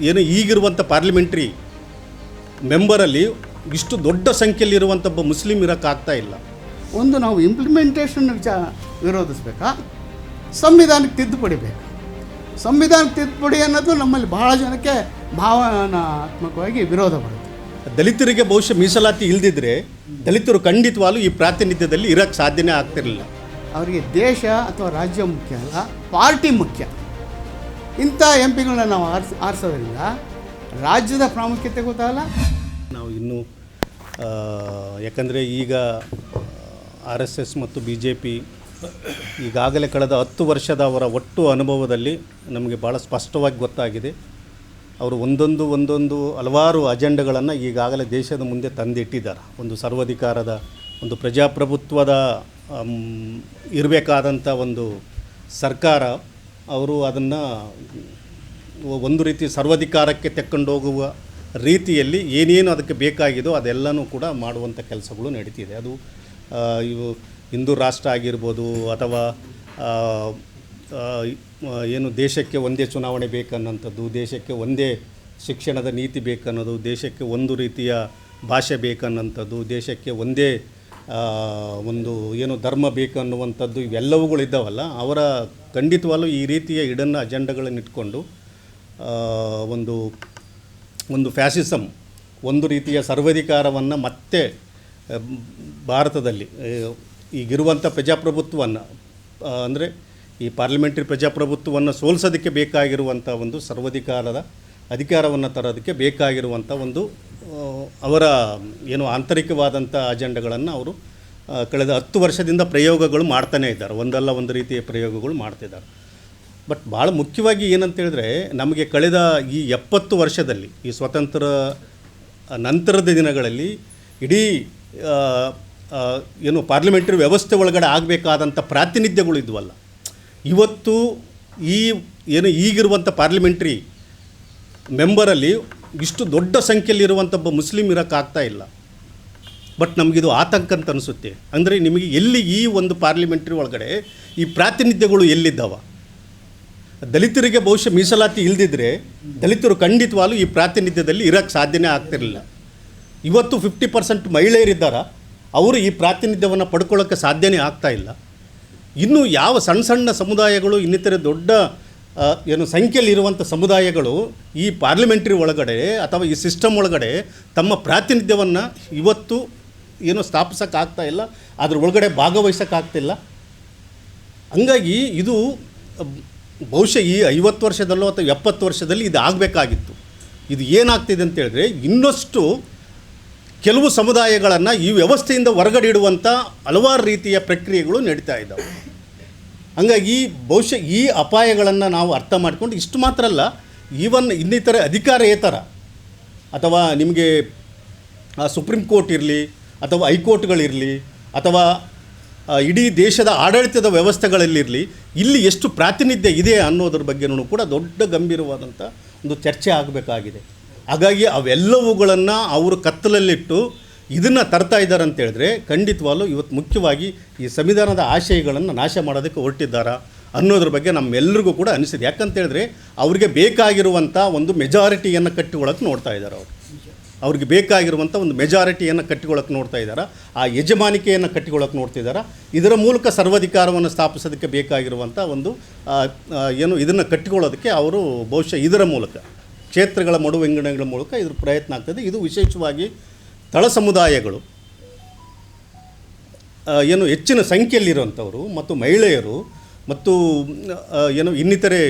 ಏನು ಈಗಿರುವಂಥ ಪಾರ್ಲಿಮೆಂಟ್ರಿ ಮೆಂಬರಲ್ಲಿ ಇಷ್ಟು ದೊಡ್ಡ ಸಂಖ್ಯೆಯಲ್ಲಿರುವಂಥ ಒಬ್ಬ ಮುಸ್ಲಿಂ ಇರೋಕ್ಕಾಗ್ತಾ ಇಲ್ಲ. ಒಂದು ನಾವು ಇಂಪ್ಲಿಮೆಂಟೇಷನ್ ವಿಚಾರ ವಿರೋಧಿಸ್ಬೇಕಾ? ಸಂವಿಧಾನಕ್ಕೆ ತಿದ್ದುಪಡಿ ಬೇಕು? ಸಂವಿಧಾನಕ್ಕೆ ತಿದ್ದುಪಡಿ ಅನ್ನೋದು ನಮ್ಮಲ್ಲಿ ಬಹಳ ಜನಕ್ಕೆ ಭಾವನಾತ್ಮಕವಾಗಿ ವಿರೋಧ ಬರುತ್ತೆ. ದಲಿತರಿಗೆ ಬಹುಶಃ ಮೀಸಲಾತಿ ಇಲ್ದಿದ್ರೆ ದಲಿತರು ಖಂಡಿತವಾಗ್ಲೂ ಈ ಪ್ರಾತಿನಿಧ್ಯದಲ್ಲಿ ಇರೋಕ್ಕೆ ಸಾಧ್ಯನೇ ಆಗ್ತಿರಲಿಲ್ಲ. ಅವರಿಗೆ ದೇಶ ಅಥವಾ ರಾಜ್ಯ ಮುಖ್ಯ ಅಲ್ಲ ಪಾರ್ಟಿ ಮುಖ್ಯ. ಇಂಥ ಎಂ ಪಿಗಳನ್ನ ನಾವು ಆರಿಸ್, ಆರಿಸೋದ್ರಿಂದ ರಾಜ್ಯದ ಪ್ರಾಮುಖ್ಯತೆ ಗೊತ್ತಾಗಲ್ಲ. ನಾವು ಇನ್ನೂ ಯಾಕಂದರೆ ಈಗ ಆರ್ ಎಸ್ ಎಸ್ ಮತ್ತು ಬಿ ಜೆ ಪಿ ಈಗಾಗಲೇ ಕಳೆದ ಹತ್ತು ವರ್ಷದ ಅವರ ಒಟ್ಟು ಅನುಭವದಲ್ಲಿ ನಮಗೆ ಭಾಳ ಸ್ಪಷ್ಟವಾಗಿ ಗೊತ್ತಾಗಿದೆ. ಅವರು ಒಂದೊಂದು ಒಂದೊಂದು ಹಲವಾರು ಅಜೆಂಡಗಳನ್ನು ಈಗಾಗಲೇ ದೇಶದ ಮುಂದೆ ತಂದಿಟ್ಟಿದ್ದಾರೆ. ಒಂದು ಸರ್ವಾಧಿಕಾರದ, ಒಂದು ಪ್ರಜಾಪ್ರಭುತ್ವದ ಇರಬೇಕಾದಂಥ ಒಂದು ಸರ್ಕಾರ ಅವರು ಅದನ್ನು ಒಂದು ರೀತಿ ಸರ್ವಾಧಿಕಾರಕ್ಕೆ ತೆಕ್ಕೊಂಡು ಹೋಗುವ ರೀತಿಯಲ್ಲಿ ಏನೇನು ಅದಕ್ಕೆ ಬೇಕಾಗಿದೋ ಅದೆಲ್ಲನೂ ಕೂಡ ಮಾಡುವಂಥ ಕೆಲಸಗಳು ನಡೀತಿದೆ. ಅದು ಇವು ಹಿಂದೂ ರಾಷ್ಟ್ರ ಆಗಿರ್ಬೋದು ಅಥವಾ ಏನು ದೇಶಕ್ಕೆ ಒಂದೇ ಚುನಾವಣೆ ಬೇಕನ್ನೋಂಥದ್ದು, ದೇಶಕ್ಕೆ ಒಂದೇ ಶಿಕ್ಷಣದ ನೀತಿ ಬೇಕನ್ನೋದು, ದೇಶಕ್ಕೆ ಒಂದು ರೀತಿಯ ಭಾಷೆ ಬೇಕನ್ನೋಂಥದ್ದು, ದೇಶಕ್ಕೆ ಒಂದೇ ಒಂದು ಏನು ಧರ್ಮ ಬೇಕನ್ನುವಂಥದ್ದು ಇವೆಲ್ಲವುಗಳು ಇದ್ದಾವಲ್ಲ, ಅವರ ಖಂಡಿತವಾಗಲೂ ಈ ರೀತಿಯ ಇಡನ್ನ ಅಜೆಂಡಗಳನ್ನು ಇಟ್ಕೊಂಡು ಒಂದು ಒಂದು ಫ್ಯಾಸಿಸಮ್ ಒಂದು ರೀತಿಯ ಸರ್ವಾಧಿಕಾರವನ್ನು ಮತ್ತೆ ಭಾರತದಲ್ಲಿ ಈಗಿರುವಂಥ ಪ್ರಜಾಪ್ರಭುತ್ವವನ್ನು ಅಂದರೆ ಈ ಪಾರ್ಲಿಮೆಂಟ್ರಿ ಪ್ರಜಾಪ್ರಭುತ್ವವನ್ನು ಸೋಲಿಸೋದಕ್ಕೆ ಬೇಕಾಗಿರುವಂಥ ಒಂದು ಸರ್ವಾಧಿಕಾರದ ಅಧಿಕಾರವನ್ನು ತರೋದಕ್ಕೆ ಬೇಕಾಗಿರುವಂಥ ಒಂದು ಅವರ, ಏನು ಆಂತರಿಕವಾದಂಥ ಅಜೆಂಡಗಳನ್ನು ಅವರು ಕಳೆದ ಹತ್ತು ವರ್ಷದಿಂದ ಪ್ರಯೋಗಗಳು ಮಾಡ್ತಾನೇ ಇದ್ದಾರೆ. ಒಂದಲ್ಲ ಒಂದು ರೀತಿಯ ಪ್ರಯೋಗಗಳು ಮಾಡ್ತಿದ್ದಾರೆ. ಬಟ್ ಭಾಳ ಮುಖ್ಯವಾಗಿ ಏನಂತ ಹೇಳಿದ್ರೆ, ನಮಗೆ ಕಳೆದ ಈ ಎಪ್ಪತ್ತು ವರ್ಷದಲ್ಲಿ, ಈ ಸ್ವತಂತ್ರ ನಂತರದ ದಿನಗಳಲ್ಲಿ ಇಡೀ ಏನು ಪಾರ್ಲಿಮೆಂಟರಿ ವ್ಯವಸ್ಥೆ ಒಳಗಡೆ ಆಗಬೇಕಾದಂಥ ಪ್ರಾತಿನಿಧ್ಯಗಳು ಇದ್ವಲ್ಲ. ಇವತ್ತು ಈ, ಏನು ಈಗಿರುವಂಥ ಪಾರ್ಲಿಮೆಂಟ್ರಿ ಮೆಂಬರಲ್ಲಿ ಇಷ್ಟು ದೊಡ್ಡ ಸಂಖ್ಯೆಯಲ್ಲಿರುವಂಥ ಒಬ್ಬ ಮುಸ್ಲಿಂ ಇರೋಕ್ಕಾಗ್ತಾ ಇಲ್ಲ. ಬಟ್ ನಮಗಿದು ಆತಂಕ ಅಂತ ಅನಿಸುತ್ತೆ. ಅಂದರೆ ನಿಮಗೆ ಎಲ್ಲಿ ಈ ಒಂದು ಪಾರ್ಲಿಮೆಂಟ್ರಿ ಒಳಗಡೆ ಈ ಪ್ರಾತಿನಿಧ್ಯಗಳು ಎಲ್ಲಿದ್ದಾವ? ದಲಿತರಿಗೆ ಬಹುಶಃ ಮೀಸಲಾತಿ ಇಲ್ಲದಿದ್ದರೆ ದಲಿತರು ಖಂಡಿತವಾಗ್ಲೂ ಈ ಪ್ರಾತಿನಿಧ್ಯದಲ್ಲಿ ಇರೋಕ್ಕೆ ಸಾಧ್ಯನೇ ಆಗ್ತಿರಲಿಲ್ಲ. ಇವತ್ತು ಫಿಫ್ಟಿ ಪರ್ಸೆಂಟ್ ಮಹಿಳೆಯರಿದ್ದಾರ? ಅವರು ಈ ಪ್ರಾತಿನಿಧ್ಯವನ್ನು ಪಡ್ಕೊಳ್ಳೋಕ್ಕೆ ಸಾಧ್ಯನೇ ಆಗ್ತಾ ಇಲ್ಲ. ಇನ್ನು ಯಾವ ಸಣ್ಣ ಸಣ್ಣ ಸಮುದಾಯಗಳು ಇನ್ನಿತರೆ ದೊಡ್ಡ ಏನು ಸಂಖ್ಯೆಯಲ್ಲಿರುವಂಥ ಸಮುದಾಯಗಳು ಈ ಪಾರ್ಲಿಮೆಂಟ್ರಿ ಒಳಗಡೆ ಅಥವಾ ಈ ಸಿಸ್ಟಮ್ ಒಳಗಡೆ ತಮ್ಮ ಪ್ರಾತಿನಿಧ್ಯವನ್ನು ಇವತ್ತು ಏನು ಸ್ಥಾಪಿಸೋಕ್ಕಾಗ್ತಾ ಇಲ್ಲ, ಅದರ ಒಳಗಡೆ ಭಾಗವಹಿಸೋಕ್ಕಾಗ್ತಿಲ್ಲ. ಹಂಗಾಗಿ ಇದು ಬಹುಶಃ ಈ ಐವತ್ತು ವರ್ಷದಲ್ಲೋ ಅಥವಾ ಎಪ್ಪತ್ತು ವರ್ಷದಲ್ಲಿ ಇದು ಆಗಬೇಕಾಗಿತ್ತು. ಇದು ಏನಾಗ್ತಿದೆ ಅಂತ ಹೇಳಿದ್ರೆ ಇನ್ನಷ್ಟು ಕೆಲವು ಸಮುದಾಯಗಳನ್ನು ಈ ವ್ಯವಸ್ಥೆಯಿಂದ ಹೊರಗಡೆ ಇಡುವಂಥ ಹಲವಾರು ರೀತಿಯ ಪ್ರಕ್ರಿಯೆಗಳು ನಡೀತಾ ಇದ್ದಾವೆ. ಹಂಗಾಗಿ ಬಹುಶಃ ಈ ಅಪಾಯಗಳನ್ನು ನಾವು ಅರ್ಥ ಮಾಡಿಕೊಂಡು ಇಷ್ಟು ಮಾತ್ರ ಅಲ್ಲ, ಈವನ್ ಇನ್ನಿತರ ಅಧಿಕಾರೇತರ, ಅಥವಾ ನಿಮಗೆ ಸುಪ್ರೀಂ ಕೋರ್ಟ್ ಇರಲಿ, ಅಥವಾ ಹೈಕೋರ್ಟ್ಗಳಿರಲಿ, ಅಥವಾ ಇಡೀ ದೇಶದ ಆಡಳಿತದ ವ್ಯವಸ್ಥೆಗಳಲ್ಲಿರಲಿ, ಇಲ್ಲಿ ಎಷ್ಟು ಪ್ರಾತಿನಿಧ್ಯ ಇದೆ ಅನ್ನೋದ್ರ ಬಗ್ಗೆನೂ ಕೂಡ ದೊಡ್ಡ ಗಂಭೀರವಾದಂಥ ಒಂದು ಚರ್ಚೆ ಆಗಬೇಕಾಗಿದೆ. ಹಾಗಾಗಿ ಅವೆಲ್ಲವುಗಳನ್ನು ಅವರು ಕತ್ತಲಲ್ಲಿಟ್ಟು ಇದನ್ನು ತರ್ತಾ ಇದ್ದಾರೆ ಅಂತ ಹೇಳಿದ್ರೆ ಖಂಡಿತವಾಗ್ಲೂ ಇವತ್ತು ಮುಖ್ಯವಾಗಿ ಈ ಸಂವಿಧಾನದ ಆಶಯಗಳನ್ನು ನಾಶ ಮಾಡೋದಕ್ಕೆ ಹೊರಟಿದ್ದಾರೆ ಅನ್ನೋದ್ರ ಬಗ್ಗೆ ನಮ್ಮೆಲ್ಲರಿಗೂ ಕೂಡ ಅನಿಸಿದೆ. ಯಾಕಂತ ಹೇಳಿದ್ರೆ ಅವ್ರಿಗೆ ಬೇಕಾಗಿರುವಂಥ ಒಂದು ಮೆಜಾರಿಟಿಯನ್ನು ಕಟ್ಟಿಕೊಳ್ಳೋಕೆ ನೋಡ್ತಾ ಇದ್ದಾರೆ ಅವರು. ಅವ್ರಿಗೆ ಬೇಕಾಗಿರುವಂಥ ಒಂದು ಮೆಜಾರಿಟಿಯನ್ನು ಕಟ್ಟಿಕೊಳ್ಳೋಕೆ ನೋಡ್ತಾ ಇದ್ದಾರೆ? ಆ ಯಜಮಾನಿಕೆಯನ್ನು ಕಟ್ಟಿಕೊಳ್ಳೋಕೆ ನೋಡ್ತಿದ್ದಾರೆ ಇದರ ಮೂಲಕ ಸರ್ವಾಧಿಕಾರವನ್ನು ಸ್ಥಾಪಿಸೋದಕ್ಕೆ ಬೇಕಾಗಿರುವಂಥ ಒಂದು ಏನು ಇದನ್ನು ಕಟ್ಟಿಕೊಳ್ಳೋದಕ್ಕೆ ಅವರು ಬಹುಶಃ ಇದರ ಮೂಲಕ, ಕ್ಷೇತ್ರಗಳ ಮಡುವೆಂಗಣೆಗಳ ಮೂಲಕ ಇದ್ರ ಪ್ರಯತ್ನ ಆಗ್ತದೆ ಇದು ವಿಶೇಷವಾಗಿ ತಳ ಸಮುದಾಯಗಳು ಏನು ಹೆಚ್ಚಿನ ಸಂಖ್ಯೆಯಲ್ಲಿರುವಂಥವರು ಮತ್ತು ಮಹಿಳೆಯರು ಮತ್ತು ಏನು ಇನ್ನಿತರೆ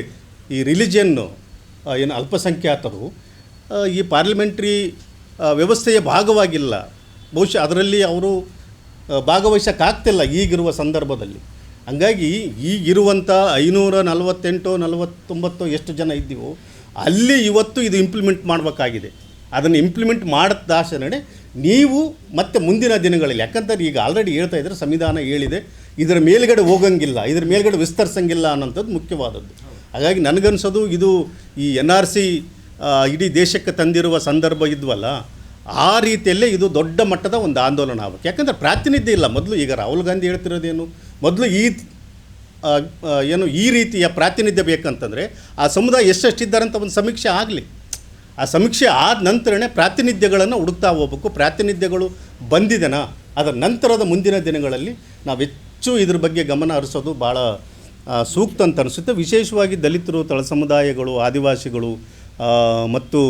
ಈ ರಿಲಿಜಿಯನ್ನು ಏನು ಅಲ್ಪಸಂಖ್ಯಾತರು ಈ ಪಾರ್ಲಿಮೆಂಟ್ರಿ ವ್ಯವಸ್ಥೆಯ ಭಾಗವಾಗಿಲ್ಲ. ಬಹುಶಃ ಅದರಲ್ಲಿ ಅವರು ಭಾಗವಹಿಸೋಕ್ಕಾಗ್ತಿಲ್ಲ ಈಗಿರುವ ಸಂದರ್ಭದಲ್ಲಿ. ಹಂಗಾಗಿ ಈಗಿರುವಂಥ ಐನೂರ ನಲವತ್ತೆಂಟು ನಲವತ್ತೊಂಬತ್ತು ಎಷ್ಟು ಜನ ಇದ್ದೀವೋ, ಅಲ್ಲಿ ಇವತ್ತು ಇದು ಇಂಪ್ಲಿಮೆಂಟ್ ಮಾಡಬೇಕಾಗಿದೆ. ಅದನ್ನು ಇಂಪ್ಲಿಮೆಂಟ್ ಮಾಡಿದಾಸನೆ ನೀವು ಮತ್ತೆ ಮುಂದಿನ ದಿನಗಳಲ್ಲಿ ಯಾಕಂತಾರೆ ಈಗ ಆಲ್ರೆಡಿ ಹೇಳ್ತಾ ಇದ್ದಾರೆ ಸಂವಿಧಾನ ಹೇಳಿದೆ, ಇದರ ಮೇಲ್ಗಡೆ ಹೋಗಂಗಿಲ್ಲ, ಇದರ ಮೇಲ್ಗಡೆ ವಿಸ್ತರಿಸಂಗಿಲ್ಲ ಅನ್ನೋಂಥದ್ದು ಮುಖ್ಯವಾದದ್ದು. ಹಾಗಾಗಿ ನನಗನ್ಸೋದು ಇದು ಈ ಎನ್ ಆರ್ ಸಿ ಇಡೀ ದೇಶಕ್ಕೆ ತಂದಿರುವ ಸಂದರ್ಭ ಇದ್ವಲ್ಲ, ಆ ರೀತಿಯಲ್ಲೇ ಇದು ದೊಡ್ಡ ಮಟ್ಟದ ಒಂದು ಆಂದೋಲನ ಆಗಬೇಕು. ಯಾಕಂದರೆ ಪ್ರಾತಿನಿಧ್ಯ ಇಲ್ಲ. ಮೊದಲು ಈಗ ರಾಹುಲ್ ಗಾಂಧಿ ಹೇಳ್ತಿರೋದೇನು? ಮೊದಲು ಈ ಏನು ಈ ರೀತಿಯ ಪ್ರಾತಿನಿಧ್ಯ ಬೇಕಂತಂದರೆ, ಆ ಸಮುದಾಯ ಎಷ್ಟೆಷ್ಟಿದ್ದಾರೆ ಅಂತ ಒಂದು ಸಮೀಕ್ಷೆ ಆಗಲಿ. ಆ ಸಮೀಕ್ಷೆ ಆದ ನಂತರನೇ ಪ್ರಾತಿನಿಧ್ಯಗಳನ್ನು ಹುಡುಕ್ತಾ ಹೋಗ್ಬೇಕು. ಪ್ರಾತಿನಿಧ್ಯಗಳು ಬಂದಿದೆನಾ? ಅದರ ನಂತರದ ಮುಂದಿನ ದಿನಗಳಲ್ಲಿ ನಾವು ಹೆಚ್ಚು ಇದ್ರ ಬಗ್ಗೆ ಗಮನ ಹರಿಸೋದು ಭಾಳ ಸೂಕ್ತ ಅಂತ ಅನಿಸುತ್ತೆ. ವಿಶೇಷವಾಗಿ ದಲಿತರು, ತಳ ಸಮುದಾಯಗಳು, ಆದಿವಾಸಿಗಳು ಮತ್ತು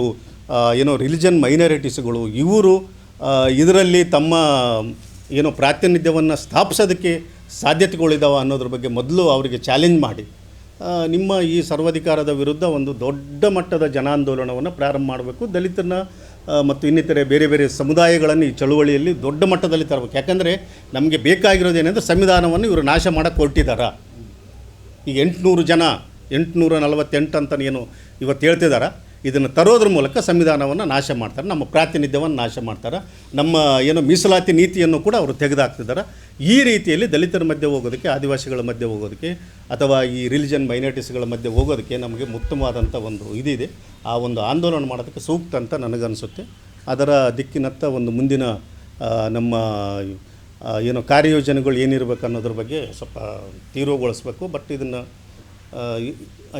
ಏನೋ ರಿಲಿಜನ್ ಮೈನಾರಿಟೀಸ್ಗಳು ಇವರು ಇದರಲ್ಲಿ ತಮ್ಮ, ಏನೋ ಪ್ರಾತಿನಿಧ್ಯವನ್ನು ಸ್ಥಾಪಿಸೋದಕ್ಕೆ ಸಾಧ್ಯತೆಗಳಿದ್ದಾವೆ ಅನ್ನೋದ್ರ ಬಗ್ಗೆ ಮೊದಲು ಅವರಿಗೆ ಚಾಲೆಂಜ್ ಮಾಡಿ. ನಿಮ್ಮ ಈ ಸರ್ವಾಧಿಕಾರದ ವಿರುದ್ಧ ಒಂದು ದೊಡ್ಡ ಮಟ್ಟದ ಜನಾಂದೋಲನವನ್ನು ಪ್ರಾರಂಭ ಮಾಡಬೇಕು. ದಲಿತರನ್ನ ಮತ್ತು ಇನ್ನಿತರೆ ಬೇರೆ ಬೇರೆ ಸಮುದಾಯಗಳನ್ನು ಈ ಚಳುವಳಿಯಲ್ಲಿ ದೊಡ್ಡ ಮಟ್ಟದಲ್ಲಿ ತರಬೇಕು. ಯಾಕಂದರೆ ನಮಗೆ ಬೇಕಾಗಿರೋದೇನೆಂದರೆ ಸಂವಿಧಾನವನ್ನು ಇವರು ನಾಶ ಮಾಡಕ್ಕೆ ಹೊರಟಿದ್ದಾರಾ ಈಗ ಎಂಟುನೂರು ಜನ, ಎಂಟುನೂರ ನಲವತ್ತೆಂಟು ಅಂತ ಏನು ಇವತ್ತು ಹೇಳ್ತಿದಾರ. ಇದನ್ನು ತರೋದ್ರ ಮೂಲಕ ಸಂವಿಧಾನವನ್ನು ನಾಶ ಮಾಡ್ತಾರೆ. ನಮ್ಮ ಪ್ರಾತಿನಿಧ್ಯವನ್ನು ನಾಶ ಮಾಡ್ತಾರೆ. ನಮ್ಮ ಏನು ಮೀಸಲಾತಿ ನೀತಿಯನ್ನು ಕೂಡ ಅವರು ತೆಗೆದಾಕ್ತಿದ್ದಾರೆ. ಈ ರೀತಿಯಲ್ಲಿ ದಲಿತರ ಮಧ್ಯೆ ಹೋಗೋದಕ್ಕೆ, ಆದಿವಾಸಿಗಳ ಮಧ್ಯೆ ಹೋಗೋದಕ್ಕೆ, ಅಥವಾ ಈ ರಿಲಿಜನ್ ಮೈನಾರಿಟೀಸ್ಗಳ ಮಧ್ಯೆ ಹೋಗೋದಕ್ಕೆ ನಮಗೆ ಉತ್ತಮವಾದಂಥ ಒಂದು ಇದಿದೆ. ಆ ಒಂದು ಆಂದೋಲನ ಮಾಡೋದಕ್ಕೆ ಸೂಕ್ತ ಅಂತ ನನಗನ್ನಿಸುತ್ತೆ ಅದರ ದಿಕ್ಕಿನತ್ತ ಒಂದು ಮುಂದಿನ ನಮ್ಮ ಏನು ಕಾರ್ಯಯೋಜನೆಗಳು ಏನಿರಬೇಕು ಅನ್ನೋದ್ರ ಬಗ್ಗೆ ಸ್ವಲ್ಪ ತೀವ್ರಗೊಳಿಸ್ಬೇಕು. ಬಟ್ ಇದನ್ನು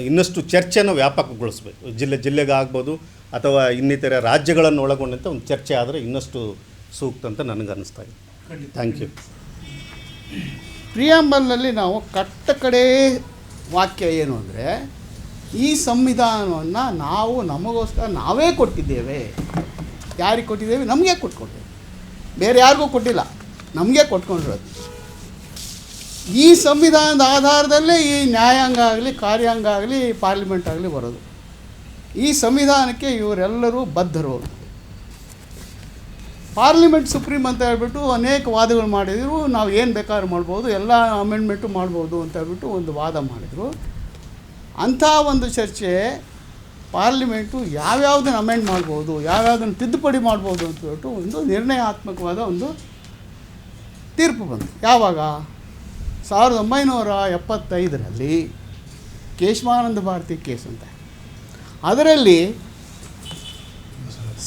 ಇನ್ನಷ್ಟು ಚರ್ಚೆನ ವ್ಯಾಪಕಗೊಳಿಸ್ಬೇಕು. ಜಿಲ್ಲೆ ಜಿಲ್ಲೆಗೆ ಆಗ್ಬೋದು ಅಥವಾ ಇನ್ನಿತರ ರಾಜ್ಯಗಳನ್ನು ಒಳಗೊಂಡಂತೆ ಒಂದು ಚರ್ಚೆ ಆದರೆ ಇನ್ನಷ್ಟು ಸೂಕ್ತ ಅಂತ ನನಗೆ ಅನ್ನಿಸ್ತಾ ಇದೆ ಥ್ಯಾಂಕ್ ಯು ಪ್ರಿಯಾಂಬಲ್ನಲ್ಲಿ ನಾವು ಕಟ್ಟ ಕಡೆ ವಾಕ್ಯ ಏನು ಅಂದರೆ ಈ ಸಂವಿಧಾನವನ್ನು ನಾವು ನಮಗೋಸ್ಕರ ನಾವೇ ಕೊಟ್ಟಿದ್ದೇವೆ. ಯಾರಿಗೆ ಕೊಟ್ಟಿದ್ದೇವೆ? ನಮಗೆ ಕೊಟ್ಕೊಟ್ಟೇವೆ ಬೇರೆ ಯಾರಿಗೂ ಕೊಟ್ಟಿಲ್ಲ. ನಮಗೆ ಕೊಟ್ಕೊಂಡಿರೋದು. ಈ ಸಂವಿಧಾನದ ಆಧಾರದಲ್ಲೇ ಈ ನ್ಯಾಯಾಂಗ ಆಗಲಿ, ಕಾರ್ಯಾಂಗ ಆಗಲಿ ಪಾರ್ಲಿಮೆಂಟ್ ಆಗಲಿ ಬರೋದು. ಈ ಸಂವಿಧಾನಕ್ಕೆ ಇವರೆಲ್ಲರೂ ಬದ್ಧರು ಪಾರ್ಲಿಮೆಂಟ್ ಸುಪ್ರೀಂ ಅಂತ ಹೇಳ್ಬಿಟ್ಟು ಅನೇಕ ವಾದಗಳು ಮಾಡಿದರು. ನಾವು ಏನು ಬೇಕಾದ್ರೂ ಮಾಡ್ಬೋದು, ಎಲ್ಲ ಅಮೆಂಡ್ಮೆಂಟು ಮಾಡ್ಬೋದು ಅಂತ ಹೇಳ್ಬಿಟ್ಟು ಒಂದು ವಾದ ಮಾಡಿದರು. ಅಂಥ ಒಂದು ಚರ್ಚೆ ಪಾರ್ಲಿಮೆಂಟು ಯಾವ್ಯಾವ್ದನ್ನ ಅಮೆಂಡ್ ಮಾಡ್ಬೋದು, ಯಾವ್ಯಾವ್ದನ್ನು ತಿದ್ದುಪಡಿ ಮಾಡ್ಬೋದು ಅಂತ ಹೇಳ್ಬಿಟ್ಟು ಒಂದು ನಿರ್ಣಯಾತ್ಮಕವಾದ ಒಂದು ತೀರ್ಪು ಬಂತು. ಯಾವಾಗ? ಸಾವಿರದ ಒಂಬೈನೂರ ಎಪ್ಪತ್ತೈದರಲ್ಲಿ ಕೇಶವಾನಂದ ಭಾರತಿ ಕೇಸ್ ಅಂತ. ಅದರಲ್ಲಿ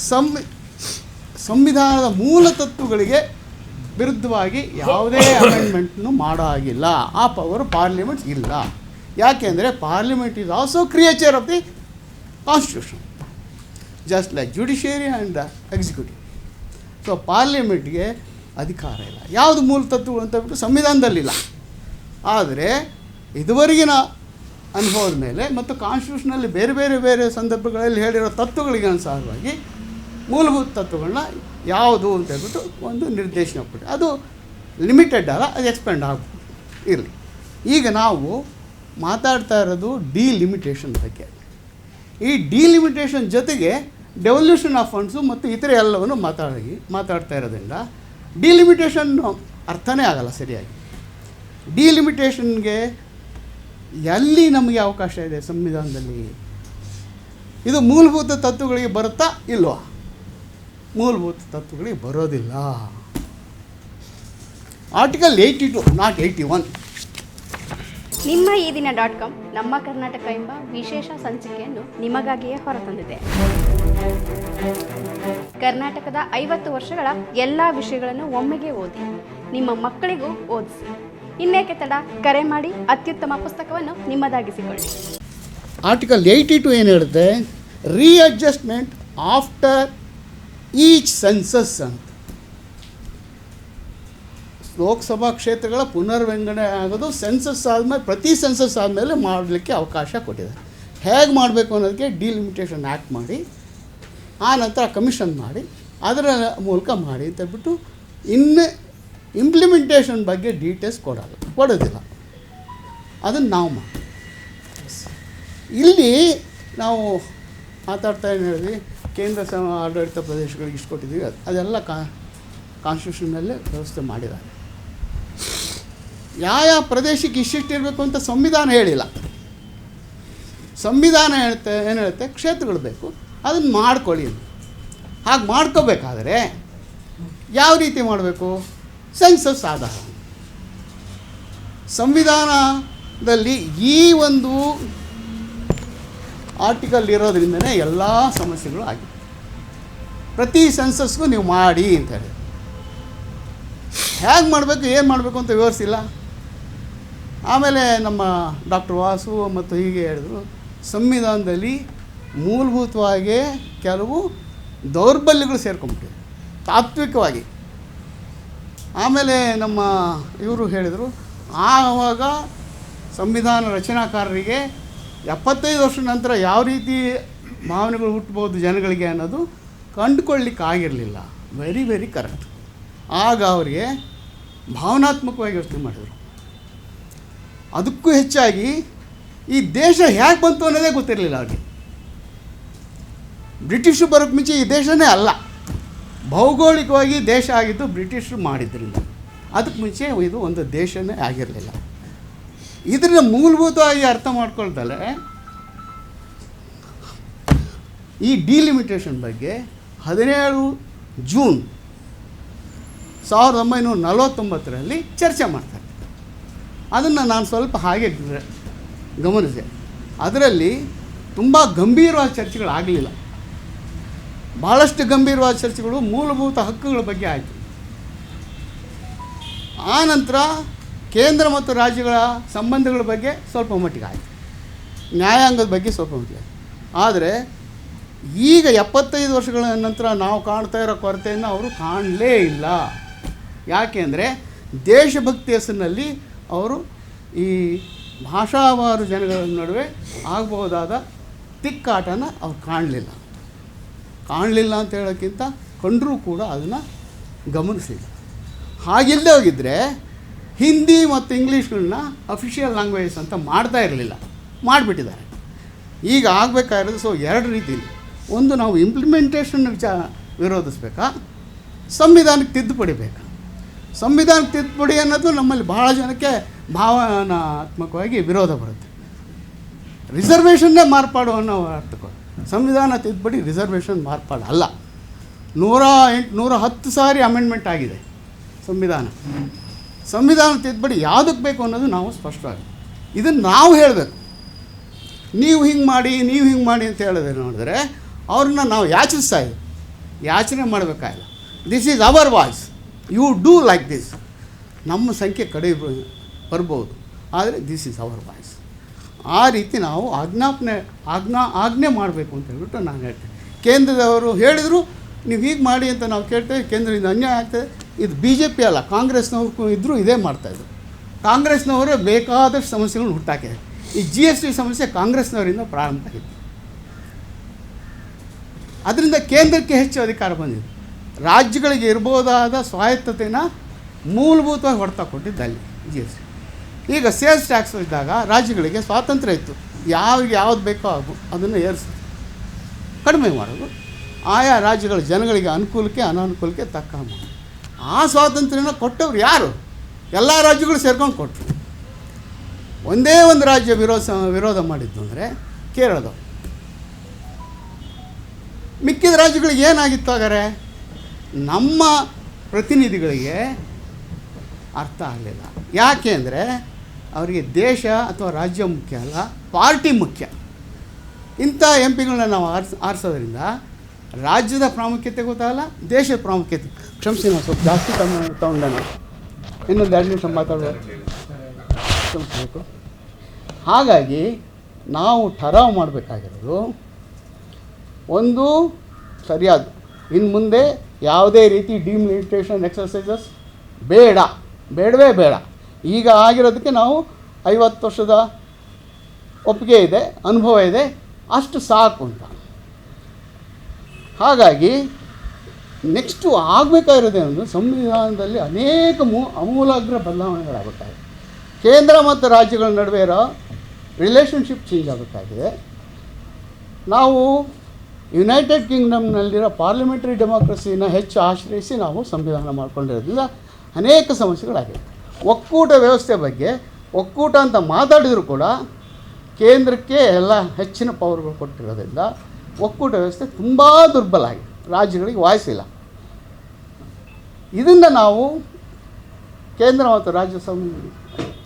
ಸಂವಿ, ಸಂವಿಧಾನದ ಮೂಲ ತತ್ವಗಳಿಗೆ ವಿರುದ್ಧವಾಗಿ ಯಾವುದೇ ಅಮೆಂಡ್ಮೆಂಟ್ನು ಮಾಡೋ ಹಾಗಿಲ್ಲ ಆ ಪವರ್ ಪಾರ್ಲಿಮೆಂಟ್ ಇಲ್ಲ. ಯಾಕೆಂದರೆ parliament is also creature of the constitution just like judiciary and executive so ಪಾರ್ಲಿಮೆಂಟ್ಗೆ ಅಧಿಕಾರ ಇಲ್ಲ. ಯಾವುದು ಮೂಲ ತತ್ವಗಳು ಅಂತ ಬಿಟ್ಟು ಸಂವಿಧಾನದಲ್ಲಿಲ್ಲ. ಆದರೆ ಇದುವರೆಗಿನ ಅನುಭವದ ಮೇಲೆ ಮತ್ತು ಕಾನ್ಸ್ಟಿಟ್ಯೂಷನಲ್ಲಿ ಬೇರೆ ಬೇರೆ ಬೇರೆ ಸಂದರ್ಭಗಳಲ್ಲಿ ಹೇಳಿರೋ ತತ್ವಗಳಿಗೆ ಅನುಸಾರವಾಗಿ ಮೂಲಭೂತ ತತ್ವಗಳನ್ನ ಯಾವುದು ಅಂತ ಹೇಳ್ಬಿಟ್ಟು ಒಂದು ನಿರ್ದೇಶನ ಕೊಟ್ಟು ಅದು ಲಿಮಿಟೆಡ್ ಅಲ್ಲ, ಅದು ಎಕ್ಸ್ಪೆಂಡ್ ಆಗ್ಬೋದು. ಇರಲಿ. ಈಗ ನಾವು ಮಾತಾಡ್ತಾ ಇರೋದು ಡಿಲಿಮಿಟೇಷನ್ ಬಗ್ಗೆ. ಈ ಡಿಲಿಮಿಟೇಷನ್ ಜೊತೆಗೆ ಡೆವಲ್ಯೂಷನ್ ಆಫ್ ಫಂಡ್ಸು ಮತ್ತು ಇತರೆ ಎಲ್ಲವನ್ನು ಮಾತಾಡಿ, ಮಾತಾಡ್ತಾ ಇರೋದ್ರಿಂದ ಡಿಲಿಮಿಟೇಷನ್ನು ಅರ್ಥನೇ ಆಗಲ್ಲ ಸರಿಯಾಗಿ. ಡಿಲಿಮಿಟೇಷನ್ಗೆ ಎಲ್ಲಿ ನಮಗೆ ಅವಕಾಶ ಇದೆ ಸಂವಿಧಾನದಲ್ಲಿ? ಇದು ಮೂಲಭೂತ ತತ್ವಗಳಿಗೆ ಬರುತ್ತಾ ಇಲ್ವಾ? ಮೂಲಭೂತ ತತ್ವಗಳಿಗೆ ಬರೋದಿಲ್ಲ. Article eighty two not eighty one ನಿಮ್ಮ ಈ ದಿನ ಡಾಟ್ ಕಾಮ್ ನಮ್ಮ ಕರ್ನಾಟಕ ಎಂಬ ವಿಶೇಷ ಸಂಚಿಕೆಯನ್ನು ನಿಮಗಾಗಿಯೇ ಹೊರತಂದಿದೆ. ಕರ್ನಾಟಕದ ಐವತ್ತು ವರ್ಷಗಳ ಎಲ್ಲ ವಿಷಯಗಳನ್ನು ಒಮ್ಮೆಗೆ ಓದಿ, ನಿಮ್ಮ ಮಕ್ಕಳಿಗೂ ಓದಿಸಿ. ಇನ್ನೇಕೆ ತಡ? ಕರೆ ಮಾಡಿ ಅತ್ಯುತ್ತಮ ಪುಸ್ತಕವನ್ನು ನಿಮ್ಮದಾಗಿಸಿಕೊಳ್ಳಿ. ಆರ್ಟಿಕಲ್ ಏಯ್ಟಿ ಟು ಏನು ಹೇಳುತ್ತೆ? ರೀಅಡ್ಜಸ್ಟ್ಮೆಂಟ್ ಆಫ್ಟರ್ ಈಚ್ ಸೆನ್ಸಸ್ ಅಂತ. ಲೋಕಸಭಾ ಕ್ಷೇತ್ರಗಳ ಪುನರ್ವಿಂಗಡಣೆ ಆಗೋದು ಸೆನ್ಸಸ್ ಆದಮೇಲೆ, ಪ್ರತಿ ಸೆನ್ಸಸ್ ಆದಮೇಲೆ ಮಾಡಲಿಕ್ಕೆ ಅವಕಾಶ ಕೊಟ್ಟಿದ್ದಾರೆ. ಹೇಗೆ ಮಾಡಬೇಕು ಅನ್ನೋದಕ್ಕೆ ಡಿಲಿಮಿಟೇಷನ್ ಆ್ಯಕ್ಟ್ ಮಾಡಿ, ಆ ನಂತರ ಕಮಿಷನ್ ಮಾಡಿ, ಅದರ ಮೂಲಕ ಮಾಡಿ ಅಂತ ಬಿಟ್ಟು ಇನ್ನು ಇಂಪ್ಲಿಮೆಂಟೇಷನ್ ಬಗ್ಗೆ ಡೀಟೇಲ್ಸ್ ಕೊಡೋದು ಕೊಡೋದಿಲ್ಲ. ಅದನ್ನು ನಾವು ಮಾಡಿ ಇಲ್ಲಿ ನಾವು ಮಾತಾಡ್ತಾ ಏನು ಹೇಳಿದ್ವಿ ಕೇಂದ್ರ ಸ ಆಡಳಿತ ಪ್ರದೇಶಗಳಿಗೆ ಇಷ್ಟು ಕೊಟ್ಟಿದ್ದೀವಿ. ಅದು- ಅದೆಲ್ಲ ಕಾ ಕಾನ್ಸ್ಟಿಟ್ಯೂಷನ್ನಲ್ಲೇ ವ್ಯವಸ್ಥೆ ಮಾಡಿದ್ದಾರೆ. ಯಾವ ಯಾವ ಪ್ರದೇಶಕ್ಕೆ ಇಷ್ಟಿಟ್ಟಿರಬೇಕು ಅಂತ ಸಂವಿಧಾನ ಹೇಳಿಲ್ಲ. ಸಂವಿಧಾನ ಹೇಳುತ್ತೆ ಏನು ಹೇಳುತ್ತೆ? ಕ್ಷೇತ್ರಗಳು ಬೇಕು. ಅದನ್ನು ಮಾಡ್ಕೊಳ್ಳಿ ಹಾಗೆ ಮಾಡ್ಕೋಬೇಕಾದ್ರೆ ಯಾವ ರೀತಿ ಮಾಡಬೇಕು? ಸೆನ್ಸಸ್ ಆದ ಸಂವಿಧಾನದಲ್ಲಿ ಈ ಒಂದು ಆರ್ಟಿಕಲ್ ಇರೋದ್ರಿಂದನೇ ಎಲ್ಲ ಸಮಸ್ಯೆಗಳು ಆಗಿದೆ. ಪ್ರತಿ ಸೆನ್ಸಸ್ಗೂ ನೀವು ಮಾಡಿ ಅಂತ ಹೇಳಿ. ಹೇಗೆ ಮಾಡಬೇಕು, ಏನು ಮಾಡಬೇಕು ಅಂತ ವಿವರಿಸಿಲ್ಲ. ಆಮೇಲೆ ನಮ್ಮ ಡಾಕ್ಟರ್ ವಾಸು ಮತ್ತು ಹೀಗೆ ಹೇಳಿದ್ರು, ಸಂವಿಧಾನದಲ್ಲಿ ಮೂಲಭೂತವಾಗಿ ಕೆಲವು ದೌರ್ಬಲ್ಯಗಳು ಸೇರ್ಕೊಂಬಿಟ್ಟಿವೆ ತಾತ್ವಿಕವಾಗಿ. ಆಮೇಲೆ ನಮ್ಮ ಇವರು ಹೇಳಿದರು, ಆವಾಗ ಸಂವಿಧಾನ ರಚನಾಕಾರರಿಗೆ ಎಪ್ಪತ್ತೈದು ವರ್ಷದ ನಂತರ ಯಾವ ರೀತಿ ಭಾವನೆಗಳು ಹುಟ್ಟಬಹುದು ಜನಗಳಿಗೆ ಅನ್ನೋದು ಕಂಡುಕೊಳ್ಳಿಕ್ಕಾಗಿರಲಿಲ್ಲ ವೆರಿ ವೆರಿ ಕರೆಕ್ಟ್ ಆಗ ಅವರಿಗೆ ಭಾವನಾತ್ಮಕವಾಗಿ ಯೋಚನೆ ಮಾಡಿದರು. ಅದಕ್ಕೂ ಹೆಚ್ಚಾಗಿ ಈ ದೇಶ ಹೇಗೆ ಬಂತು ಅನ್ನೋದೇ ಗೊತ್ತಿರಲಿಲ್ಲ ಅವ್ರಿಗೆ. ಬ್ರಿಟಿಷು ಬರೋಕ್ಕೆ ಮುಂಚೆ ಈ ದೇಶನೇ ಅಲ್ಲ. ಭೌಗೋಳಿಕವಾಗಿ ದೇಶ ಆಗಿದ್ದು ಬ್ರಿಟಿಷರು ಮಾಡಿದ್ರಿಂದ. ಅದಕ್ಕೆ ಮುಂಚೆ ಇದು ಒಂದು ದೇಶನೇ ಆಗಿರಲಿಲ್ಲ. ಇದನ್ನು ಮೂಲಭೂತವಾಗಿ ಅರ್ಥ ಮಾಡ್ಕೊಳ್ದಲೆ ಈ ಡಿಲಿಮಿಟೇಷನ್ ಬಗ್ಗೆ ಹದಿನೇಳು ಜೂನ್ ಸಾವಿರದ ಒಂಬೈನೂರ ನಲವತ್ತೊಂಬತ್ತರಲ್ಲಿ ಚರ್ಚೆ ಮಾಡ್ತಾರೆ. ಅದನ್ನು ನಾನು ಸ್ವಲ್ಪ ಹಾಗೆ ಗಮನಿಸಿದೆ. ಅದರಲ್ಲಿ ತುಂಬ ಗಂಭೀರವಾದ ಚರ್ಚೆಗಳಾಗಲಿಲ್ಲ. ಭಾಳಷ್ಟು ಗಂಭೀರವಾದ ಚರ್ಚೆಗಳು ಮೂಲಭೂತ ಹಕ್ಕುಗಳ ಬಗ್ಗೆ ಆಯಿತು. ಆನಂತರ ನಂತರ ಕೇಂದ್ರ ಮತ್ತು ರಾಜ್ಯಗಳ ಸಂಬಂಧಗಳ ಬಗ್ಗೆ ಸ್ವಲ್ಪ ಮಟ್ಟಿಗೆ ಆಯಿತು. ನ್ಯಾಯಾಂಗದ ಬಗ್ಗೆ ಸ್ವಲ್ಪ ಮಟ್ಟಿಗೆ ಆಯಿತು. ಆದರೆ ಈಗ ಎಪ್ಪತ್ತೈದು ವರ್ಷಗಳ ನಂತರ ನಾವು ಕಾಣ್ತಾ ಇರೋ ಕೊರತೆಯನ್ನು ಅವರು ಕಾಣಲೇ ಇಲ್ಲ. ಯಾಕೆ ಅಂದರೆ ದೇಶಭಕ್ತಿ ಹೆಸರಿನಲ್ಲಿ ಅವರು ಈ ಭಾಷಾವಾರು ಜನಗಳ ನಡುವೆ ಆಗಬಹುದಾದ ತಿಕ್ಕಾಟನ ಅವ್ರು ಕಾಣಲಿಲ್ಲ. ಕಾಣಲಿಲ್ಲ ಅಂತ ಹೇಳೋಕ್ಕಿಂತ ಕಂಡರೂ ಕೂಡ ಅದನ್ನು ಗಮನಿಸಿಲ್ಲ. ಹಾಗಿಲ್ಲದೆ ಹೋಗಿದ್ದರೆ ಹಿಂದಿ ಮತ್ತು ಇಂಗ್ಲೀಷ್ಗಳನ್ನ ಅಫಿಷಿಯಲ್ ಲ್ಯಾಂಗ್ವೇಜ್ ಅಂತ ಮಾಡ್ತಾ ಇರಲಿಲ್ಲ. ಮಾಡಿಬಿಟ್ಟಿದ್ದಾರೆ. ಈಗ ಆಗಬೇಕಾಗಿರೋದು ಸೊ ಎರಡು ರೀತಿಯಲ್ಲಿ ಒಂದು ನಾವು ಇಂಪ್ಲಿಮೆಂಟೇಷನ್ ವಿಚಾರ ವಿರೋಧಿಸ್ಬೇಕಾ? ಸಂವಿಧಾನಕ್ಕೆ ತಿದ್ದುಪಡಿ ಬೇಕಾ? ಸಂವಿಧಾನಕ್ಕೆ ತಿದ್ದುಪಡಿ ಅನ್ನೋದು ನಮ್ಮಲ್ಲಿ ಭಾಳ ಜನಕ್ಕೆ ಭಾವನಾತ್ಮಕವಾಗಿ ವಿರೋಧ ಬರುತ್ತೆ. ರಿಸರ್ವೇಷನ್ನೇ ಮಾರ್ಪಾಡು ಅನ್ನೋ ಅರ್ಥಕ್ಕೆ ಸಂವಿಧಾನ ತಿದ್ದುಪಡಿ ರಿಸರ್ವೇಷನ್ ಮಾರ್ಪಾಡು ಅಲ್ಲ. ನೂರ ಎಂಟು, ನೂರ ಹತ್ತು ಸಾರಿ ಅಮೆಂಡ್ಮೆಂಟ್ ಆಗಿದೆ ಸಂವಿಧಾನ. ಸಂವಿಧಾನ ತಿದ್ದುಪಡಿ ಯಾವುದಕ್ಕೆ ಬೇಕು ಅನ್ನೋದು ನಾವು ಸ್ಪಷ್ಟವಾಗಿ. ಇದನ್ನು ನಾವು ಹೇಳಬೇಕು. ನೀವು ಹಿಂಗೆ ಮಾಡಿ, ನೀವು ಹಿಂಗೆ ಮಾಡಿ ಅಂತ ಹೇಳಿದ್ರೆ ನೋಡಿದ್ರೆ ಅವ್ರನ್ನ ನಾವು ಯಾಚಿಸ್ತಾ ಇದ್ದೀವಿ. ಯಾಚನೆ ಮಾಡಬೇಕಾಗಿಲ್ಲ. This is our voice you do like this ನಮ್ಮ ಸಂಖ್ಯೆ ಕಡೆ ಬ- ಬರ್ಬೋದು ಆದರೆ ದಿಸ್ ಈಸ್ ಅವರ್ ವಾಯ್ಸ್ ಆ ರೀತಿ ನಾವು ಆಜ್ಞಾಪನೆ, ಆಜ್ಞಾ, ಆಜ್ಞೆ ಮಾಡಬೇಕು ಅಂತ ಹೇಳ್ಬಿಟ್ಟು ನಾನು ಹೇಳ್ತೇನೆ. ಕೇಂದ್ರದವರು ಹೇಳಿದರು, ನೀವು ಹೀಗೆ ಮಾಡಿ ಅಂತ ನಾವು ಕೇಳ್ತೇವೆ, ಕೇಂದ್ರದಿಂದ ಅನ್ಯಾಯ ಆಗ್ತದೆ. ಇದು ಬಿ ಜೆ ಪಿ ಅಲ್ಲ ಕಾಂಗ್ರೆಸ್ನವ್ರು ಇದ್ದರೂ ಇದೇ ಮಾಡ್ತಾಯಿದ್ರು ಕಾಂಗ್ರೆಸ್ನವರು ಬೇಕಾದಷ್ಟು ಸಮಸ್ಯೆಗಳನ್ನ ಹುಟ್ಟಾಕಿದೆ ಈ ಜಿ ಎಸ್ ಟಿ ಸಮಸ್ಯೆ ಕಾಂಗ್ರೆಸ್ನವರಿಂದ ಪ್ರಾರಂಭ ಆಗಿತ್ತು. ಅದರಿಂದ ಕೇಂದ್ರಕ್ಕೆ ಹೆಚ್ಚು ಅಧಿಕಾರ ಬಂದಿದೆ. ರಾಜ್ಯಗಳಿಗೆ ಇರ್ಬೋದಾದ ಸ್ವಾಯತ್ತತೆನ ಮೂಲಭೂತವಾಗಿ ಹೊಡೆತ ಕೊಟ್ಟಿದ್ದಲ್ಲಿ ಜಿ ಎಸ್ ಟಿ ಈಗ ಸೇಲ್ಸ್ ಟ್ಯಾಕ್ಸ್ ಇದ್ದಾಗ ರಾಜ್ಯಗಳಿಗೆ ಸ್ವಾತಂತ್ರ್ಯ ಇತ್ತು. ಯಾವಾಗ ಯಾವ್ದು ಬೇಕೋ ಅದು, ಅದನ್ನು ಏರಿಸಿ, ಕಡಿಮೆ ಮಾಡೋದು. ಆಯಾ ರಾಜ್ಯಗಳ ಜನಗಳಿಗೆ ಅನುಕೂಲಕ್ಕೆ, ಅನಾನುಕೂಲಕ್ಕೆ ತಕ್ಕ ಮಾಡೋದು ಆ ಸ್ವಾತಂತ್ರ್ಯನ ಕೊಟ್ಟವ್ರು ಯಾರು? ಎಲ್ಲ ರಾಜ್ಯಗಳು ಸೇರ್ಕೊಂಡು ಕೊಟ್ಟರು ಒಂದೇ ಒಂದು ರಾಜ್ಯ ವಿರೋಧ ವಿರೋಧ ಮಾಡಿದ್ದು ಅಂದರೆ ಕೇರಳದ ಮಿಕ್ಕಿದ ರಾಜ್ಯಗಳಿಗೆ ಏನಾಗಿತ್ತು ಹಾಗಾರೆ ನಮ್ಮ ಪ್ರತಿನಿಧಿಗಳಿಗೆ ಅರ್ಥ ಆಗಲಿಲ್ಲ. ಯಾಕೆ ಅಂದರೆ ಅವರಿಗೆ ದೇಶ ಅಥವಾ ರಾಜ್ಯ ಮುಖ್ಯ ಅಲ್ಲ, ಪಾರ್ಟಿ ಮುಖ್ಯ. ಇಂಥ ಎಂ ಪಿಗಳನ್ನ ನಾವು ಆರಿಸ್, ಆರಿಸೋದ್ರಿಂದ ರಾಜ್ಯದ ಪ್ರಾಮುಖ್ಯತೆ ಗೊತ್ತಾಗಲ್ಲ, ದೇಶದ ಪ್ರಾಮುಖ್ಯತೆ. ಕ್ಷಮಿಸಿ ನಾವು ಸ್ವಲ್ಪ ಜಾಸ್ತಿ ತಗೊಂಡಣ ಇನ್ನೊಂದು ಎರಡು ನಿಮಿಷ ಮಾತಾಡಬೇಕು ಹಾಗಾಗಿ ನಾವು ಠರಾವ್ ಮಾಡಬೇಕಾಗಿರೋದು ಒಂದು ಸರಿಯಾದ. ಇನ್ನು ಮುಂದೆ ಯಾವುದೇ ರೀತಿ ಡಿಮಿಲಿಟೇಷನ್ ಎಕ್ಸರ್ಸೈಸಸ್ ಬೇಡ. ಬೇಡವೇ ಬೇಡ. ಈಗ ಆಗಿರೋದಕ್ಕೆ ನಾವು ಐವತ್ತು ವರ್ಷದ ಒಪ್ಪಿಗೆ ಇದೆ, ಅನುಭವ ಇದೆ, ಅಷ್ಟು ಸಾಕು ಅಂತ. ಹಾಗಾಗಿ ನೆಕ್ಸ್ಟು ಆಗಬೇಕಾಗಿರೋದೇನು ಸಂವಿಧಾನದಲ್ಲಿ ಅನೇಕ ಮೂ, ಅಮೂಲಾಗ್ರ ಬದಲಾವಣೆಗಳಾಗಬೇಕಾಗಿದೆ. ಕೇಂದ್ರ ಮತ್ತು ರಾಜ್ಯಗಳ ನಡುವೆ ಇರೋ ರಿಲೇಷನ್ಶಿಪ್ ಚೇಂಜ್ ಆಗಬೇಕಾಗಿದೆ. ನಾವು ಯುನೈಟೆಡ್ ಕಿಂಗ್ಡಮ್ನಲ್ಲಿರೋ ಪಾರ್ಲಿಮೆಂಟರಿ ಡೆಮೋಕ್ರಸಿನ ಹೆಚ್ಚು ಆಶ್ರಯಿಸಿ ನಾವು ಸಂವಿಧಾನ ಮಾಡಿಕೊಂಡಿರೋದ್ರಿಂದ ಅನೇಕ ಸಮಸ್ಯೆಗಳಾಗಿವೆ ಒಕ್ಕೂಟ ವ್ಯವಸ್ಥೆ ಬಗ್ಗೆ, ಒಕ್ಕೂಟ ಅಂತ ಮಾತಾಡಿದರೂ ಕೂಡ ಕೇಂದ್ರಕ್ಕೆ ಎಲ್ಲ ಹೆಚ್ಚಿನ ಪವರ್ಗಳು ಕೊಟ್ಟಿರೋದ್ರಿಂದ ಒಕ್ಕೂಟ ವ್ಯವಸ್ಥೆ ತುಂಬ ದುರ್ಬಲ ಆಗಿದೆ. ರಾಜ್ಯಗಳಿಗೆ ವಾಯಿಸಿಲ್ಲ. ಇದರಿಂದ ನಾವು ಕೇಂದ್ರ ಮತ್ತು ರಾಜ್ಯ ಸಂ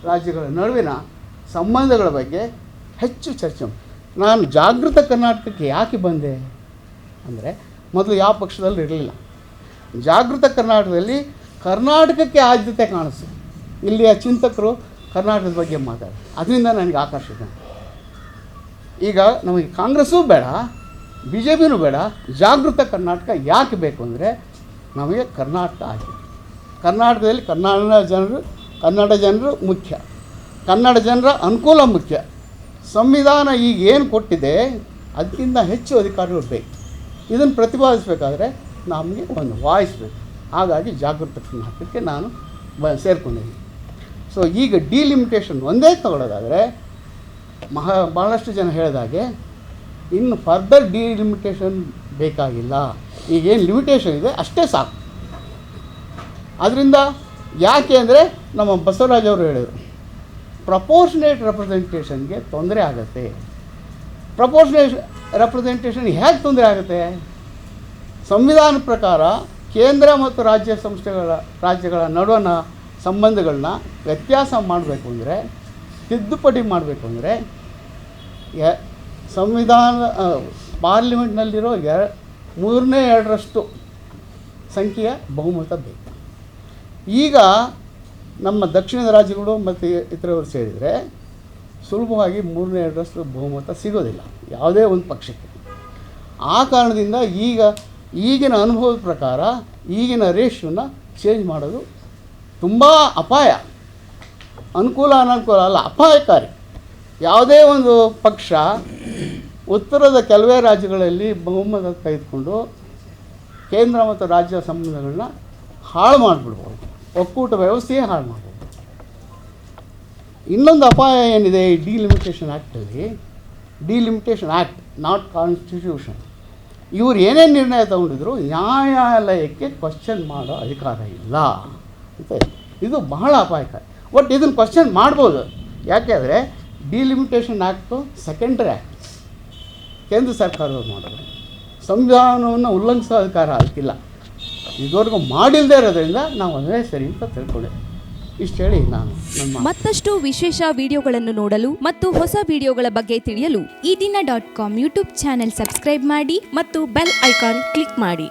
ರಾಜ್ಯಗಳ ನಡುವಿನ ಸಂಬಂಧಗಳ ಬಗ್ಗೆ ಹೆಚ್ಚು ಚರ್ಚೆ ನಾನು ಜಾಗೃತ ಕರ್ನಾಟಕಕ್ಕೆ ಯಾಕೆ ಬಂದೆ ಅಂದರೆ ಮೊದಲು ಯಾವ ಪಕ್ಷದಲ್ಲಿ ಇರಲಿಲ್ಲ. ಜಾಗೃತ ಕರ್ನಾಟಕದಲ್ಲಿ ಕರ್ನಾಟಕಕ್ಕೆ ಆದ್ಯತೆ ಕಾಣಿಸ್ತು. ಇಲ್ಲಿಯ ಚಿಂತಕರು ಕರ್ನಾಟಕದ ಬಗ್ಗೆ ಮಾತಾಡ ಅದರಿಂದ ನನಗೆ ಆಕರ್ಷಿತ ಈಗ ನಮಗೆ ಕಾಂಗ್ರೆಸ್ಸೂ ಬೇಡ ಬಿ ಜೆ ಪಿನೂ ಬೇಡ, ಜಾಗೃತ ಕರ್ನಾಟಕ ಯಾಕೆ ಬೇಕು ಅಂದರೆ ನಮಗೆ ಕರ್ನಾಟಕ ಆಗಿದೆ. ಕರ್ನಾಟಕದಲ್ಲಿ ಕನ್ನಡ ಜನರು ಕನ್ನಡ ಜನರು ಮುಖ್ಯ. ಕನ್ನಡ ಜನರ ಅನುಕೂಲ ಮುಖ್ಯ. ಸಂವಿಧಾನ ಈಗ ಏನು ಕೊಟ್ಟಿದೆ, ಅದಕ್ಕಿಂತ ಹೆಚ್ಚು ಅಧಿಕಾರಿಗಳು ಬೇಕು. ಇದನ್ನು ಪ್ರತಿಪಾದಿಸಬೇಕಾದ್ರೆ ನಮಗೆ ಒಂದು ವಾಯ್ಸ್ ಬೇಕು. ಹಾಗಾಗಿ ಜಾಗೃತ ಕರ್ನಾಟಕಕ್ಕೆ ನಾನು ಬ, ಸೇರ್ಕೊಂಡಿದ್ದೀನಿ. ಸೊ ಈಗ ಡಿಲಿಮಿಟೇಷನ್ ಒಂದೇ ತಗೊಳ್ಳೋದಾದರೆ ಮಹಾ ಭಾಳಷ್ಟು ಜನ ಹೇಳಿದಾಗೆ ಇನ್ನು ಫರ್ದರ್ ಡಿಲಿಮಿಟೇಷನ್ ಬೇಕಾಗಿಲ್ಲ. ಈಗೇನು ಲಿಮಿಟೇಷನ್ ಇದೆ, ಅಷ್ಟೇ ಸಾಕು. ಅದರಿಂದ ಯಾಕೆ ಅಂದರೆ, ನಮ್ಮ ಬಸವರಾಜ್ ಅವರು ಹೇಳಿದರು ಪ್ರಪೋರ್ಷನೇಟ್ ರೆಪ್ರೆಸೆಂಟೇಷನ್ಗೆ ತೊಂದರೆ ಆಗುತ್ತೆ. ಪ್ರಪೋರ್ಷನೇಟ್ ರೆಪ್ರೆಸೆಂಟೇಷನ್ ಹೇಗೆ ತೊಂದರೆ ಆಗುತ್ತೆ? ಸಂವಿಧಾನ ಪ್ರಕಾರ ಕೇಂದ್ರ ಮತ್ತು ರಾಜ್ಯ ಸಂಸ್ಥೆಗಳ, ರಾಜ್ಯಗಳ ನಡುವಣ ಸಂಬಂಧಗಳನ್ನ ವ್ಯತ್ಯಾಸ ಮಾಡಬೇಕು ಅಂದರೆ, ತಿದ್ದುಪಡಿ ಮಾಡಬೇಕು ಅಂದರೆ ಸಂವಿಧಾನ ಪಾರ್ಲಿಮೆಂಟ್ನಲ್ಲಿರೋ ಎರ ಮೂರನೇ ಎರಡರಷ್ಟು ಸಂಖ್ಯೆಯ ಬಹುಮತ ಬೇಕು. ಈಗ ನಮ್ಮ ದಕ್ಷಿಣದ ರಾಜ್ಯಗಳು ಮತ್ತು ಇತರವರು ಸೇರಿದರೆ, ಸುಲಭವಾಗಿ ಮೂರನೇ ಎರಡರಷ್ಟು ಬಹುಮತ ಸಿಗೋದಿಲ್ಲ, ಯಾವುದೇ ಒಂದು ಪಕ್ಷಕ್ಕೆ. ಆ ಕಾರಣದಿಂದ ಈಗ ಈಗಿನ ಅನುಭವದ ಪ್ರಕಾರ ಈಗಿನ ರೇಷನ್ನ ಚೇಂಜ್ ಮಾಡೋದು ತುಂಬ ಅಪಾಯ. ಅನುಕೂಲ, ಅನನುಕೂಲ ಅಲ್ಲ, ಅಪಾಯಕಾರಿ. ಯಾವುದೇ ಒಂದು ಪಕ್ಷ ಉತ್ತರದ ಕೆಲವೇ ರಾಜ್ಯಗಳಲ್ಲಿ ಬಹುಮತ ತೆಗೆದುಕೊಂಡು ಕೇಂದ್ರ ಮತ್ತು ರಾಜ್ಯ ಸಂಬಂಧಗಳನ್ನ ಹಾಳು ಮಾಡಿಬಿಡ್ಬೋದು. ಒಕ್ಕೂಟ ವ್ಯವಸ್ಥೆಯೇ ಹಾಳು ಮಾಡ್ಬೋದು. ಇನ್ನೊಂದು ಅಪಾಯ ಏನಿದೆ, ಈ ಡಿಲಿಮಿಟೇಷನ್ ಆ್ಯಕ್ಟಲ್ಲಿ ಡಿಲಿಮಿಟೇಷನ್ ಆ್ಯಕ್ಟ್ ನಾಟ್ ಕಾನ್ಸ್ಟಿಟ್ಯೂಷನ್ ಇವ್ರು ಏನೇನು ನಿರ್ಣಯ ತಗೊಂಡಿದ್ರು, ನ್ಯಾಯಾಲಯಕ್ಕೆ ಕ್ವಶನ್ ಮಾಡೋ ಅಧಿಕಾರ ಇಲ್ಲ. ಅಂತ ಇದೆ. ಬಹಳ ಅಪಾಯಕಾರಿ. ಬಟ್ ಇದನ್ನು ಕ್ವಶನ್ ಮಾಡ್ಬೋದು. ಯಾಕೆಂದರೆ ಡಿಲಿಮಿಟೇಷನ್ ಆ್ಯಕ್ಟು ಸೆಕೆಂಡ್ರಿ ಆ್ಯಕ್ಟ್ ಕೇಂದ್ರ ಸರ್ಕಾರದವ್ರು ಮಾಡೋದು ಸಂವಿಧಾನವನ್ನು ಉಲ್ಲಂಘಿಸೋ ಅಧಿಕಾರ ಅದಕ್ಕಿಲ್ಲ. ಇದುವರೆಗೂ ಮಾಡಿಲ್ಲದೆ ಇರೋದ್ರಿಂದ ನಾವು ಅದೇ ಸರಿ ಅಂತ ತಿಳ್ಕೊಂಡೆ. ಇಷ್ಟು ಹೇಳಿ ನಾನು ಮತ್ತಷ್ಟು ವಿಶೇಷ ವಿಡಿಯೋಗಳನ್ನು ನೋಡಲು ಮತ್ತು ಹೊಸ ವಿಡಿಯೋಗಳ ಬಗ್ಗೆ ತಿಳಿಯಲು ಈ ದಿನ dot com YouTube channel subscribe ಮಾಡಿ ಮತ್ತು ಬೆಲ್ ಐಕಾನ್ ಕ್ಲಿಕ್ ಮಾಡಿ.